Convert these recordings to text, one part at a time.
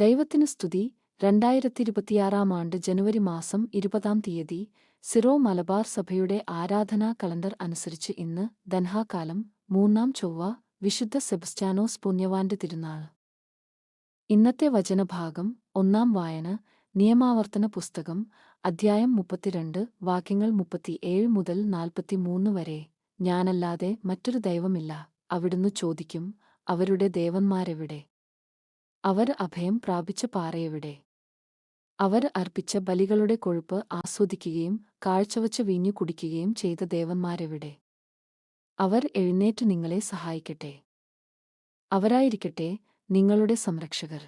ദൈവത്തിന് സ്തുതി. രണ്ടായിരത്തി ഇരുപത്തിയാറാം ആണ്ട് ജനുവരി മാസം ഇരുപതാം തീയതി സിറോ മലബാർ സഭയുടെ ആരാധനാ കലണ്ടർ അനുസരിച്ച് ഇന്ന് ദൻഹാകാലം മൂന്നാം ചൊവ്വ വിശുദ്ധ സെബസ്റ്റ്യാനോസ് പുണ്യവാന്റെ തിരുനാൾ. ഇന്നത്തെ വചനഭാഗം ഒന്നാം വായന നിയമാവർത്തന പുസ്തകം അധ്യായം മുപ്പത്തിരണ്ട് വാക്യങ്ങൾ മുപ്പത്തിയേഴ് മുതൽ നാൽപ്പത്തിമൂന്ന് വരെ. ഞാനല്ലാതെ മറ്റൊരു ദൈവമില്ല. അവിടുന്ന് ചോദിക്കും അവരുടെ ദേവന്മാരെവിടെ? അവർ അഭയം പ്രാപിച്ച പാറയെവിടെ? അവർ അർപ്പിച്ച ബലികളുടെ കൊഴുപ്പ് ആസ്വദിക്കുകയും കാഴ്ചവച്ച വീഞ്ഞു കുടിക്കുകയും ചെയ്ത ദേവന്മാരെവിടെ? അവർ എഴുന്നേറ്റ് നിങ്ങളെ സഹായിക്കട്ടെ. അവരായിരിക്കട്ടെ നിങ്ങളുടെ സംരക്ഷകർ.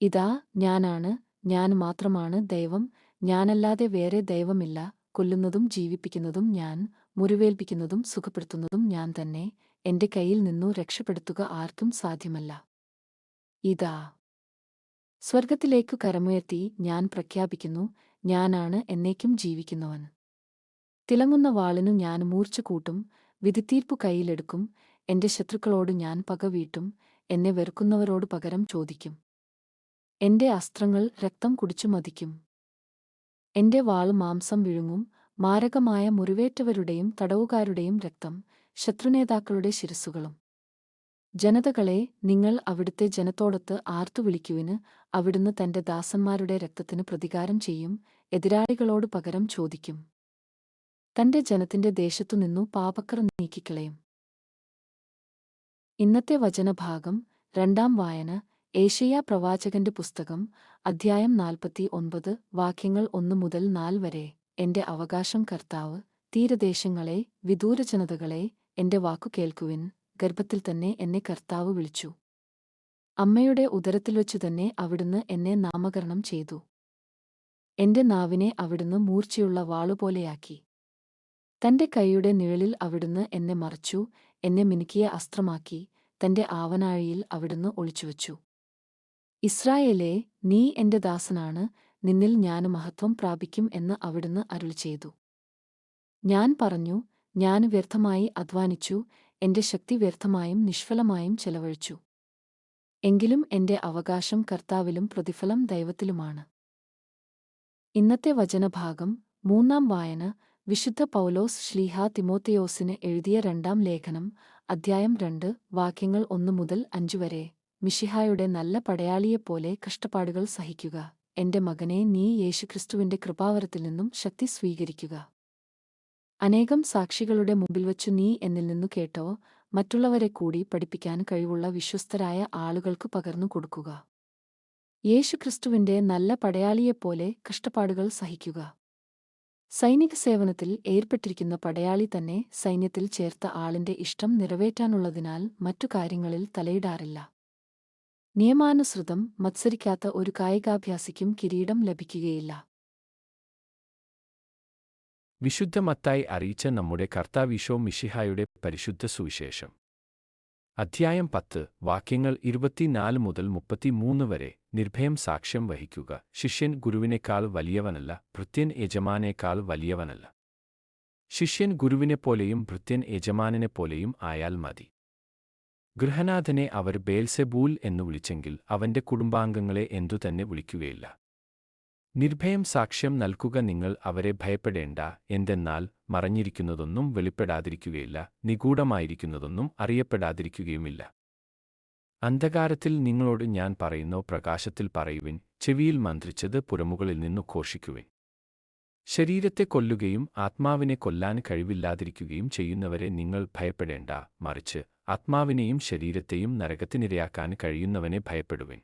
ഇതാ ഞാനാണ് ഞാൻ മാത്രമാണ് ദൈവം ഞാനല്ലാതെ വേറെ ദൈവമില്ല കൊല്ലുന്നതും ജീവിപ്പിക്കുന്നതും ഞാൻ മുറിവേൽപ്പിക്കുന്നതും സുഖപ്പെടുത്തുന്നതും ഞാൻ തന്നെ എന്റെ കയ്യിൽ നിന്നു രക്ഷപ്പെടുത്തുക ആർക്കും സാധ്യമല്ല. ഇതാ. സ്വർഗത്തിലേക്കു കരമുയർത്തി ഞാൻ പ്രഖ്യാപിക്കുന്നു ഞാനാണ് എന്നേക്കും ജീവിക്കുന്നവൻ. തിളങ്ങുന്ന വാളിനു ഞാൻ മൂർച്ച കൂട്ടും വിധിത്തീർപ്പു കൈയിലെടുക്കും എന്റെ ശത്രുക്കളോട് ഞാൻ പകവീട്ടും എന്നെ വെറുക്കുന്നവരോട് പകരം ചോദിക്കും. എന്റെ അസ്ത്രങ്ങൾ രക്തം കുടിച്ചു മതിക്കും. എന്റെ വാൾ മാംസം വിഴുങ്ങും മാരകമായ മുറിവേറ്റവരുടെയും തടവുകാരുടെയും രക്തം ശത്രുനേതാക്കളുടെ ശിരസ്സുകളും. ജനതകളെ നിങ്ങൾ അവിടുത്തെ ജനത്തോടൊത്ത് ആർത്തു വിളിക്കുവിന് അവിടുന്ന് തന്റെ ദാസന്മാരുടെ രക്തത്തിന് പ്രതികാരം ചെയ്യും എതിരാളികളോട് പകരം ചോദിക്കും. തന്റെ ജനത്തിന്റെ ദേശത്തുനിന്നു പാപക്കർ നീക്കിക്കളയും. ഇന്നത്തെ വചനഭാഗം രണ്ടാം വായന ഏഷ്യ പ്രവാചകന്റെ പുസ്തകം അധ്യായം നാൽപ്പത്തി ഒൻപത് വാക്യങ്ങൾ ഒന്നു മുതൽ നാല് വരെ. എന്റെ അവകാശം കർത്താവ് തീരദേശങ്ങളെ വിദൂരജനതകളെ എന്റെ വാക്കു കേൾക്കുവിൻ. ഗർഭത്തിൽ തന്നെ എന്നെ കർത്താവ് വിളിച്ചു. അമ്മയുടെ ഉദരത്തിൽ വച്ചു തന്നെ അവിടുന്ന് എന്നെ നാമകരണം ചെയ്തു. എന്റെ നാവിനെ അവിടുന്ന് മൂർച്ചയുള്ള വാളുപോലെയാക്കി തന്റെ കൈയുടെ നിഴലിൽ അവിടുന്ന് എന്നെ മറച്ചു എന്നെ മിനുക്കിയ അസ്ത്രമാക്കി തന്റെ ആവനാഴിയിൽ അവിടുന്ന് ഒളിച്ചുവച്ചു. ഇസ്രായേലെ നീ എന്റെ ദാസനാണ് നിന്നിൽ ഞാൻ മഹത്വം പ്രാപിക്കും എന്ന് അവിടുന്ന് അരുൾ ചെയ്തു ഞാൻ പറഞ്ഞു ഞാൻ വ്യർത്ഥമായി അധ്വാനിച്ചു എന്റെ ശക്തി വ്യർത്ഥമായും നിഷ്ഫലമായും ചെലവഴിച്ചു. എങ്കിലും എന്റെ അവകാശം കർത്താവിലും പ്രതിഫലം ദൈവത്തിലുമാണ്. ഇന്നത്തെ വചനഭാഗം മൂന്നാം വായന വിശുദ്ധ പൗലോസ് ശ്ലീഹ തിമോത്തിയോസിന് എഴുതിയ രണ്ടാം ലേഖനം അധ്യായം രണ്ട് വാക്യങ്ങൾ ഒന്നു മുതൽ അഞ്ചു വരെ. മിഷിഹായുടെ നല്ല പടയാളിയെപ്പോലെ കഷ്ടപ്പാടുകൾ സഹിക്കുക. എന്റെ മകനെ നീ യേശുക്രിസ്തുവിന്റെ കൃപാവരത്തിൽ നിന്നും ശക്തി സ്വീകരിക്കുക. അനേകം സാക്ഷികളുടെ മുമ്പിൽ വച്ചു നീ എന്നിൽ നിന്നു കേട്ടോ മറ്റുള്ളവരെ കൂടി പഠിപ്പിക്കാൻ കഴിവുള്ള വിശ്വസ്തരായ ആളുകൾക്ക് പകർന്നു കൊടുക്കുക. യേശുക്രിസ്തുവിന്റെ നല്ല പടയാളിയെപ്പോലെ കഷ്ടപ്പാടുകൾ സഹിക്കുക. സൈനിക സേവനത്തിൽ ഏർപ്പെട്ടിരിക്കുന്ന പടയാളി തന്നെ സൈന്യത്തിൽ ചേർത്ത ആളിന്റെ ഇഷ്ടം നിറവേറ്റാനുള്ളതിനാൽ മറ്റു കാര്യങ്ങളിൽ തലയിടാറില്ല. നിയമാനുസൃതം മത്സരിക്കാത്ത ഒരു കായികാഭ്യാസിക്കും കിരീടം ലഭിക്കുകയില്ല. വിശുദ്ധ മത്തായി അറിയിച്ച നമ്മുടെ കർത്താവിശോ മിഷിഹായുടെ പരിശുദ്ധ സുവിശേഷം. അധ്യായം പത്ത് വാക്യങ്ങൾ ഇരുപത്തിനാല് മുതൽ മുപ്പത്തിമൂന്ന് വരെ നിർഭയം സാക്ഷ്യം വഹിക്കുക. ശിഷ്യൻ ഗുരുവിനേക്കാൾ വലിയവനല്ല ഭൃത്യൻ യജമാനേക്കാൾ വലിയവനല്ല. ശിഷ്യൻ ഗുരുവിനെപ്പോലെയും ഭൃത്യൻ യജമാനെപ്പോലെയും ആയാൽ മതി. ഗൃഹനാഥനെ അവർ ബേൽസെബൂൽ എന്നു വിളിച്ചെങ്കിൽ അവന്റെ കുടുംബാംഗങ്ങളെ എന്തുതന്നെ വിളിക്കുകയില്ല. നിർഭയം സാക്ഷ്യം നൽകുക നിങ്ങൾ അവരെ ഭയപ്പെടേണ്ട എന്തെന്നാൽ മറഞ്ഞിരിക്കുന്നതൊന്നും വെളിപ്പെടാതിരിക്കുകയില്ല നിഗൂഢമായിരിക്കുന്നതൊന്നും അറിയപ്പെടാതിരിക്കുകയുമില്ല. അന്ധകാരത്തിൽ നിങ്ങളോട് ഞാൻ പറയുന്നു പ്രകാശത്തിൽ പറയുവിൻ ചെവിയിൽ മന്ത്രിച്ചത് പുറമുകളിൽ നിന്നു ഘോഷിക്കുവിൻ. ശരീരത്തെ കൊല്ലുകയും ആത്മാവിനെ കൊല്ലാൻ കഴിവില്ലാതിരിക്കുകയും ചെയ്യുന്നവരെ നിങ്ങൾ ഭയപ്പെടേണ്ട മറിച്ച് ആത്മാവിനെയും ശരീരത്തെയും നരകത്തിനിരയാക്കാൻ കഴിയുന്നവനെ ഭയപ്പെടുവിൻ.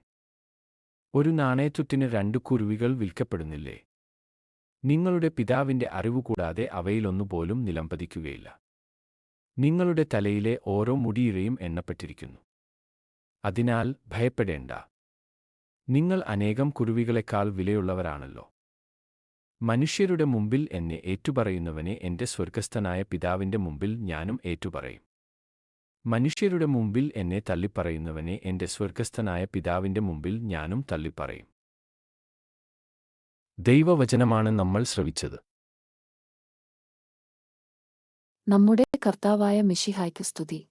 ഒരു നാണയത്തുറ്റിന് രണ്ടു കുരുവികൾ വിൽക്കപ്പെടുന്നില്ലേ? നിങ്ങളുടെ പിതാവിന്റെ അറിവുകൂടാതെ അവയിലൊന്നുപോലും നിലംപതിക്കുകയില്ല. നിങ്ങളുടെ തലയിലെ ഓരോ മുടിയിഴയും എണ്ണപ്പെട്ടിരിക്കുന്നു. അതിനാൽ ഭയപ്പെടേണ്ട. നിങ്ങൾ അനേകം കുരുവികളെക്കാൾ വിലയുള്ളവരാണല്ലോ. മനുഷ്യരുടെ മുമ്പിൽ എന്നെ ഏറ്റുപറയുന്നവനെ എന്റെ സ്വർഗസ്ഥനായ പിതാവിന്റെ മുമ്പിൽ ഞാനും ഏറ്റുപറയും. മനുഷ്യരുടെ മുമ്പിൽ എന്നെ തള്ളിപ്പറയുന്നവനെ എന്റെ സ്വർഗസ്ഥനായ പിതാവിന്റെ മുമ്പിൽ ഞാനും തള്ളിപ്പറയും. ദൈവവചനമാണ് നമ്മൾ ശ്രവിച്ചത്. നമ്മുടെ കർത്താവായ മിഷിഹായ്ക്ക് സ്തുതി.